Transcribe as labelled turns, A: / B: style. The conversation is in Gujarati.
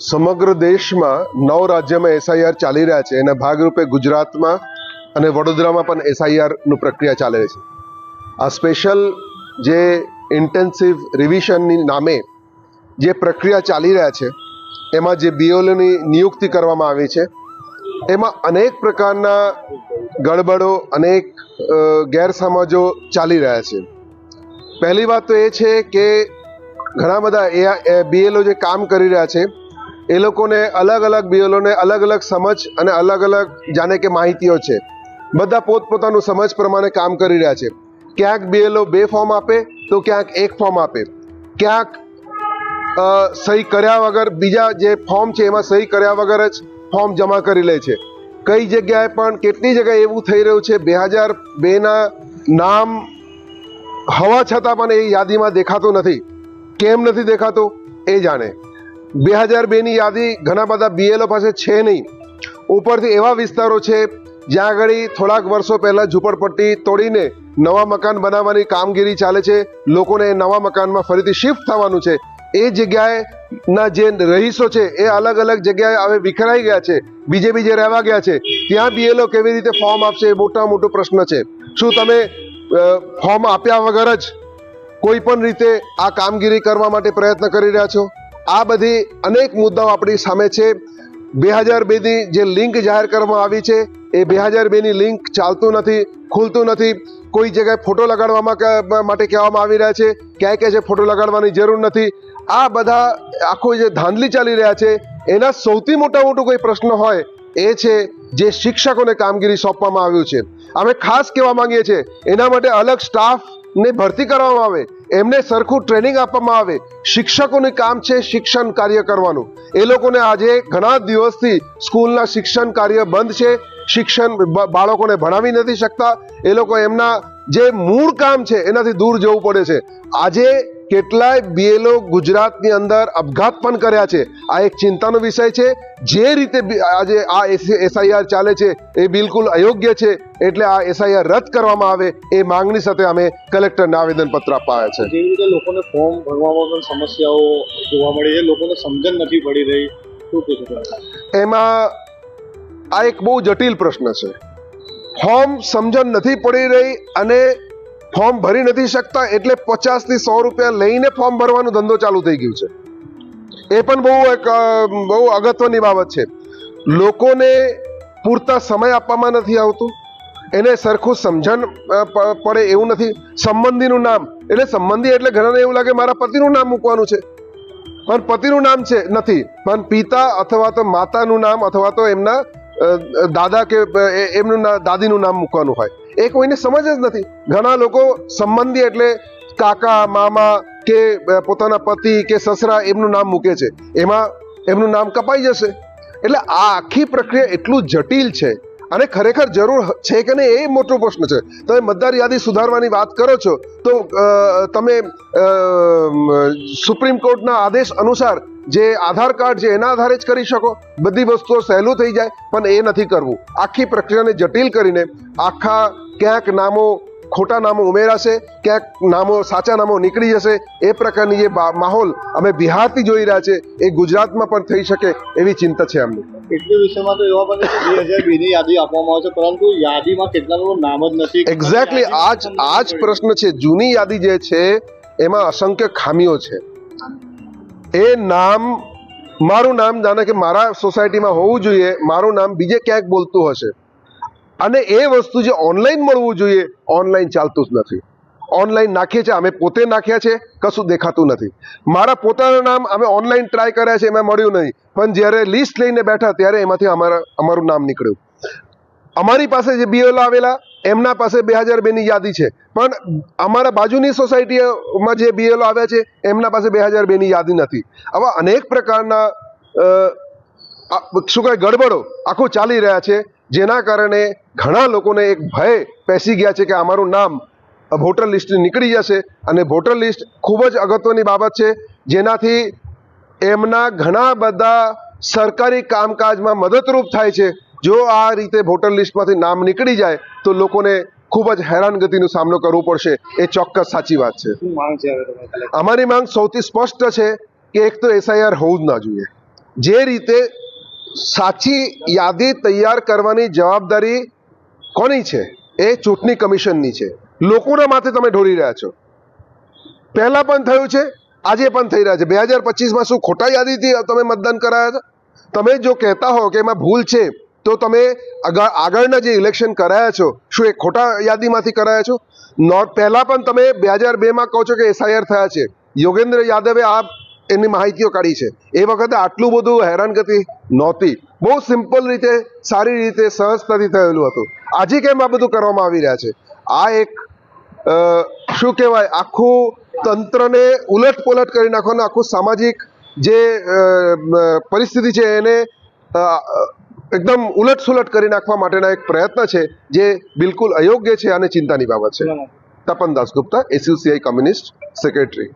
A: સમગ્ર દેશમાં નવ રાજ્યમાં એસઆઈઆર ચાલી રહ્યા છે. એના ભાગરૂપે ગુજરાતમાં અને વડોદરામાં પણ એસઆઈઆરનું પ્રક્રિયા ચાલે છે. આ સ્પેશિયલ જે ઇન્ટેન્સિવ રિવિઝનની નામે જે પ્રક્રિયા ચાલી રહ્યા છે, એમાં જે બીઓલની નિયુક્તિ કરવામાં આવી છે, એમાં અનેક પ્રકારના ગડબડો, અનેક ગેરસમજો ચાલી રહ્યા છે. પહેલી વાત તો એ છે કે ઘણા બધા એ બીએલઓ જે કામ કરી રહ્યા છે એ લોકોને અલગ અલગ બીએલઓને અલગ અલગ સમજ અને અલગ અલગ જાણે કે માહિતીઓ છે. બધા પોતપોતાનું સમજ પ્રમાણે કામ કરી રહ્યા છે. ક્યાંક બીએલઓ બે ફોર્મ આપે તો ક્યાંક એક ફોર્મ આપે. ક્યાંક સહી કર્યા વગર બીજા જે ફોર્મ છે એમાં સહી કર્યા વગર જ ફોર્મ જમા કરી લે છે. કઈ જગ્યાએ પણ કેટલી જગ્યાએ એવું થઈ રહ્યું છે, બે હજાર બેના નામ હવા છતાં પણ એ યાદીમાં દેખાતું નથી. કેમ નથી દેખાતું? એ જાણે. બે હજાર બેની યાદી ઘણા બધા બીએલઓ પાસે છે નહીં. ઉપરથી એવા વિસ્તારો છે જ્યાં આગળ થોડાક વર્ષો પહેલાં ઝૂંપડપટ્ટી તોડીને નવા મકાન બનાવવાની કામગીરી ચાલે છે. લોકોને નવા મકાનમાં ફરીથી શિફ્ટ થવાનું છે. એ જગ્યાએ ના જે રહીશો છે એ અલગ અલગ જગ્યાએ હવે વિખરાઈ ગયા છે. બીજે બીજે રહેવા ગયા છે. ત્યાં બીએલઓ કેવી રીતે ફોર્મ આપશે એ મોટા મોટો પ્રશ્ન છે. શું તમે ફોર્મ આપ્યા વગર જ કોઈ પણ રીતે આ કામગીરી કરવા માટે પ્રયત્ન કરી રહ્યા છો? આ બધી અનેક મુદ્દાઓ આપણી સામે છે. બે હજાર બેની જે લિંક જાહેર કરવામાં આવી છે, એ બે હજાર બેની લિંક ચાલતું નથી, ખુલતું નથી. કોઈ જગ્યાએ ફોટો લગાડવામાં માટે કહેવામાં આવી રહ્યા છે. ક્યાંય કહે છે ફોટો લગાડવાની જરૂર નથી. આ બધા આખો જે ધાંધલી ચાલી રહ્યા છે, એના સૌથી મોટા મોટો કોઈ પ્રશ્ન હોય એ છે જે શિક્ષકોને કામગીરી સોંપવામાં આવ્યું છે. અમે ખાસ કહેવા માંગીએ છીએ, એના માટે અલગ સ્ટાફને ભરતી કરવામાં આવે. એમને સરખું ટ્રેનિંગ આપવામાં આવે. શિક્ષકોનું કામ છે શિક્ષણ કાર્ય કરવાનું. એ લોકોને આજે ઘણા દિવસથી સ્કૂલના શિક્ષણ કાર્ય બંધ છે. શિક્ષણ બાળકોને ભણાવી નથી શકતા. એ લોકો એમના જે મૂળ કામ છે એનાથી દૂર જવું પડે છે. આજે કેટલાય બીએલઓ ગુજરાતની અંદર આપઘાત પણ કર્યા છે. આ એક ચિંતાનો વિષય છે. જે રીતે આજે આ એસઆઈઆર ચાલે છે એ બિલકુલ અયોગ્ય છે. એટલે આ એસઆઈઆર રદ કરવામાં આવે એ માંગણી સાથે અમે કલેક્ટરને આવેદનપત્ર આવ્યા છે.
B: જેવી રીતે લોકોને ફોર્મ ભરવામાં પણ સમસ્યાઓ જોવા મળી છે લોકોને સમજણ નથી પડી રહી.
A: એમાં આ એક બહુ જટિલ પ્રશ્ન છે. ફોર્મ સમજણ નથી પડી રહી અને ફોર્મ ભરી નથી શકતા એટલે પચાસથી સો રૂપિયા લઈને ફોર્મ ભરવાનો ધંધો ચાલુ થઈ ગયું છે. એ પણ બહુ એક બહુ અગત્યની બાબત છે. લોકોને પૂરતા સમય આપવામાં નથી આવતું. એને સરખું સમજણ પડે એવું નથી. સંબંધીનું નામ, એટલે સંબંધી એટલે ઘણાને એવું લાગે મારા પતિનું નામ મૂકવાનું છે. પણ પતિનું નામ છે, નથી. પણ પિતા અથવા તો માતાનું નામ અથવા તો એમના દાદા કે એમનું દાદીનું નામ મૂકવાનું હોય. એ કોઈને સમજ જ નથી. ઘણા લોકો સંબંધી એટલે કાકા, મામા કે પોતાના પતિ કે સસરા એમનું નામ મૂકે છે. એમાં એમનું નામ કપાઈ જશે. એટલે આ આખી પ્રક્રિયા એટલું જટિલ છે અને ખરેખર જરૂર છે કે નહીં એ મોટો પ્રશ્ન છે. તમે મતદાર યાદી સુધારવાની વાત કરો છો તો તમે સુપ્રીમ કોર્ટના આદેશ અનુસાર જે આધાર કાર્ડ છે એના આધારે જ કરી શકો. બધી વસ્તુઓ સહેલું થઈ જાય પણ એ નથી કરવું. આખી પ્રક્રિયાને જટિલ કરીને આખા ક્યાંક નામો ખોટા નામો ઉમેરાશે ક્યાંક નામો સાચા નામો નીકળી જશે. એ પ્રકારની જે માહોલ અમે બિહારથી જોઈ રહ્યા છે એ ગુજરાતમાં પણ થઈ શકે એવી ચિંતા છે અમને.
B: કેટલી વિષયમાં તો એવા બને બે હજાર બેની યાદી આપવામાં આવે છે પરંતુ યાદીમાં કેટલાનું નામ જ નથી.
A: એક્ઝેક્ટલી આ જ આ જ પ્રશ્ન છે. જૂની યાદી જે છે એમાં અસંખ્ય ખામીઓ છે. એ નામ, મારું નામ જાણે કે મારા સોસાયટીમાં હોવું જોઈએ, મારું નામ બીજે ક્યાંક બોલતું હશે. અને એ વસ્તુ જે ઓનલાઈન મળવું જોઈએ, ઓનલાઈન ચાલતું જ નથી. ઓનલાઈન નાખીએ છીએ, અમે પોતે નાખ્યા છે, કશું દેખાતું નથી. મારા પોતાનું નામ અમે ઓનલાઈન ટ્રાય કર્યા છે, એમાં મળ્યું નહીં. પણ જ્યારે લિસ્ટ લઈને બેઠા, ત્યારે એમાંથી અમારા, અમારું નામ નીકળ્યું. અમારી પાસે જે બીએલ આવેલા, એમના પાસે બે હજાર બેની યાદી છે. પણ અમારા બાજુની સોસાયટીમાં જે બીએલ આવ્યા છે, એમના પાસે બે હજાર બેની યાદી નથી. આવા અનેક પ્રકારના શું કહે ગડબડો આખું ચાલી રહ્યા છે, જેના કારણે ઘણા લોકોને એક ભય પેસી ગયા છે કે અમારું નામ વોટર લિસ્ટ નીકળી જશે. અને વોટર લિસ્ટ ખૂબ જ અગત્યની બાબત છે, જેનાથી એમના ઘણા બધા સરકારી કામકાજમાં મદદરૂપ થાય છે. જો આ રીતે વોટર લિસ્ટમાંથી નામ નીકળી જાય તો લોકોને ખૂબ જ હેરાનગતિનો સામનો કરવો પડશે. એ ચોક્કસ સાચી વાત છે. અમારી માંગ સૌથી સ્પષ્ટ છે કે એક તો એસઆઈઆર હોવું જ ના જોઈએ. જે રીતે સાચી યાદી તૈયાર કરવાની જવાબદારી કોની છે? એ ચૂંટણી કમિશનની છે. લોકોના માથે તમે ઢોળી રહ્યા છો. પહેલા પણ થયું છે આજે પણ થઈ રહ્યા છે. બે હજાર પચીસમાં શું ખોટા યાદીથી તમે મતદાન કરાયા હતા? તમે જો કહેતા હો કે એમાં ભૂલ છે તો તમે આગળ આગળના જે ઇલેક્શન કરાયા છો, શું એ ખોટા યાદીમાંથી કરાયા છો? નોટ પહેલાં પણ તમે બે હજાર બેમાં કહો છો કે એસઆઈઆર થયા છે. યોગેન્દ્ર યાદવે આ એની માહિતીઓ કાઢી છે. એ વખતે આટલું બધું હેરાનગતિ નહોતી. બહુ સિમ્પલ રીતે, સારી રીતે, સહજતાથી થયેલું હતું. આજે કેમ આ બધું કરવામાં આવી રહ્યા છે? આ એક શું કહેવાય, આખું તંત્રને ઉલટ પુલટ કરી નાખવાનું, આખું સામાજિક જે પરિસ્થિતિ છે એને એકદમ ઉલટસુલટ કરી નાખવા માટેના એક પ્રયત્ન છે જે બિલકુલ અયોગ્ય છે અને ચિંતાની બાબત છે? Tapan Dasgupta SUCI communist secretary